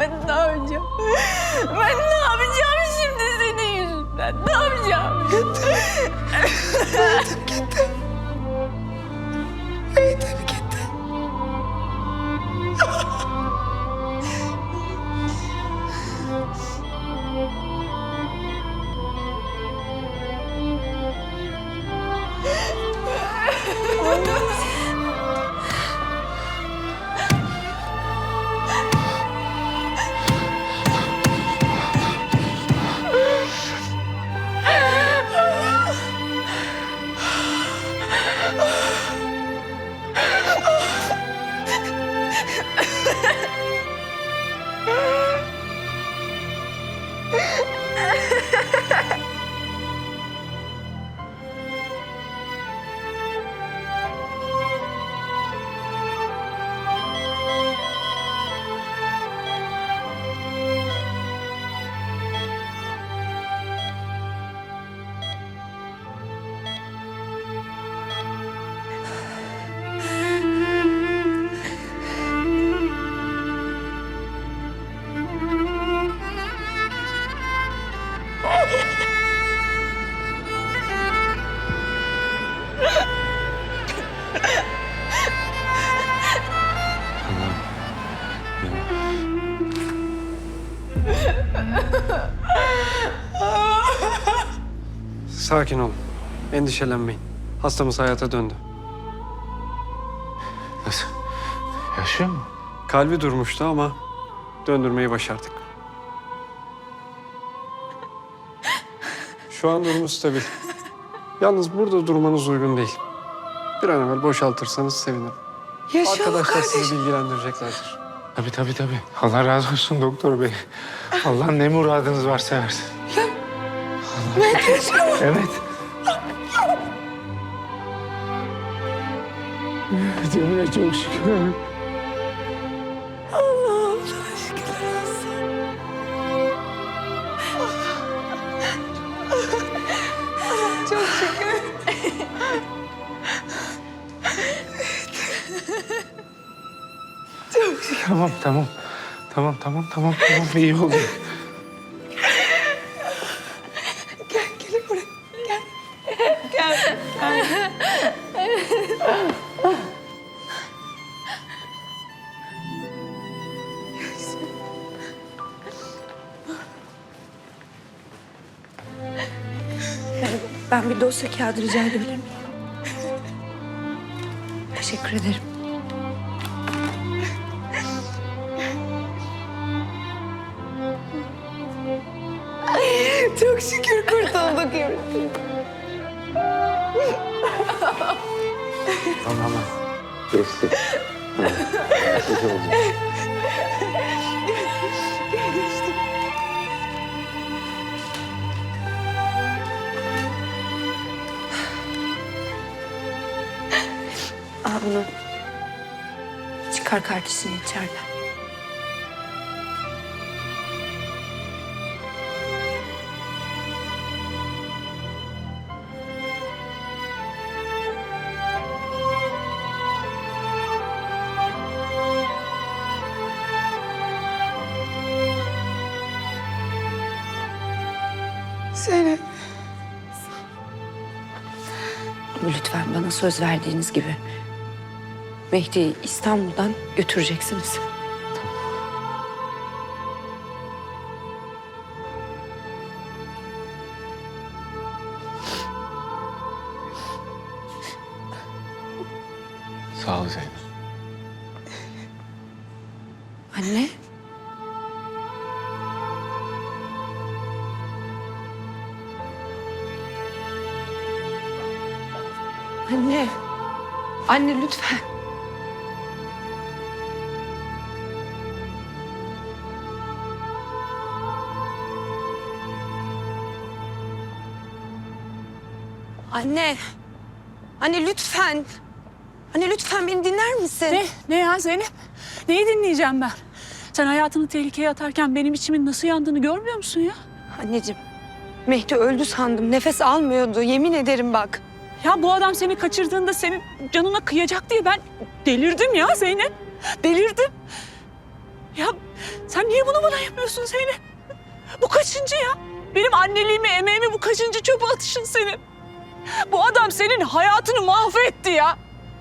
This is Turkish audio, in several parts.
Ben ne yapacağım? Ben ne yapacağım şimdi senin yüzünden? Ne yapacağım? Sakin olun. Endişelenmeyin. Hastamız hayata döndü. Nasıl? Yaşıyor mu? Kalbi durmuştu ama döndürmeyi başardık. Şu an durumu stabil. Yalnız burada durmanız uygun değil. Bir an evvel boşaltırsanız sevinirim. Arkadaşlar sizi bilgilendireceklerdir. Tabii tabii tabii. Allah razı olsun doktor bey. Allah ne muradınız varsa versin. Allah. Evet. Cemile çok şükür. Çok şükür. Tamam tamam. Tamam tamam tamam tamam iyi oldu. Ben bir dosya kağıdı rica edebilir miyim? Teşekkür ederim. Tamam. Geçti. Al bunu. Çıkar kardeşini içeriden. Zeynep. Lütfen bana söz verdiğiniz gibi Mehdi'yi İstanbul'dan götüreceksiniz. Sağ ol Zeynep. Anne. Anne. Anne lütfen. Anne. Anne lütfen. Anne lütfen beni dinler misin? Ne? Ne ya Zeynep? Neyi dinleyeceğim ben? Sen hayatını tehlikeye atarken benim içimin nasıl yandığını görmüyor musun ya? Anneciğim Mehdi öldü sandım. Nefes almıyordu. Yemin ederim bak. Ya bu adam seni kaçırdığında senin canına kıyacak diye ben delirdim ya Zeynep. Delirdim. Ya sen niye bunu bana yapıyorsun Zeynep? Bu kaçıncı ya? Benim anneliğimi, emeğimi bu kaçıncı çöpe atışın senin? Bu adam senin hayatını mahvetti ya.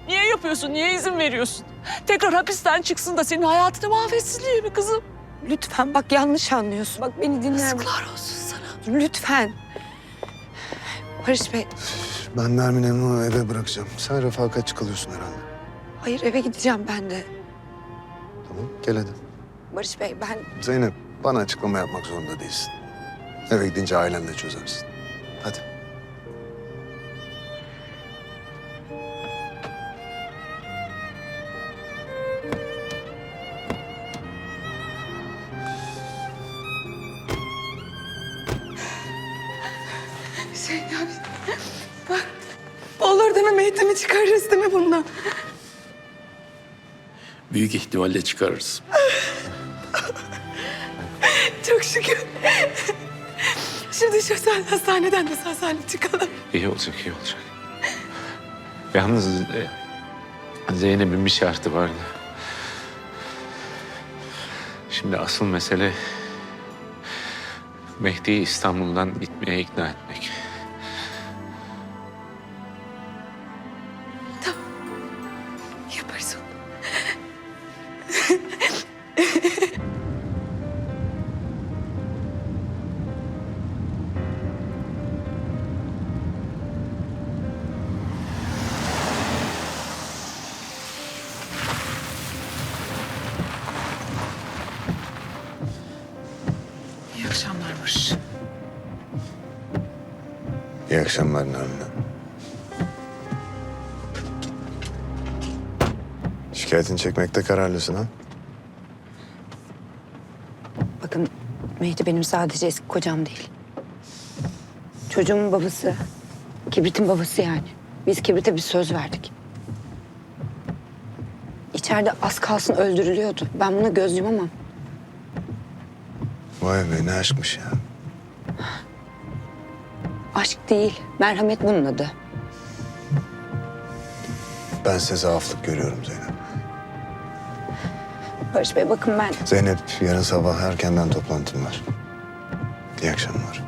Niye yapıyorsun? Niye izin veriyorsun? Tekrar hapisten çıksın da senin hayatını mahvetsin diye mi kızım? Lütfen bak yanlış anlıyorsun. Bak beni misin? Yazıklar olsun sana. Lütfen. Barış Bey, Ben Nermin Emre'yi eve bırakacağım. Sen refakatçi kalıyorsun herhalde. hayır eve gideceğim ben de. Tamam gel hadi. Barış Bey ben Zeynep bana açıklama yapmak zorunda değilsin. Eve gidince ailenle çözersin. Hadi. Olur değil mi Mehdi'mi çıkarırız değil mi bundan? Büyük ihtimalle çıkarırız. Çok şükür. Şimdi şu sen hastaneden de sağ salim çıkalım. İyi olacak, iyi olacak. Yalnız e, Zeynep'in bir şartı vardı. Şimdi asıl mesele Mehdi'yi İstanbul'dan gitmeye ikna etmek. İyi akşamlar Nermin. Şikayetini çekmekte kararlısın ha? Bakın Mehdi benim sadece eski kocam değil. Çocuğumun babası. Kibrit'in babası yani. Biz Kibrit'e bir söz verdik. İçeride az kalsın öldürülüyordu. Ben buna göz yumamam. Vay be ne aşkmış ya. Aşk değil, merhamet bunun adı. Ben size zaaflık görüyorum Zeynep. Barış Bey bakın ben Zeynep yarın sabah erkenden toplantım var. İyi akşamlar.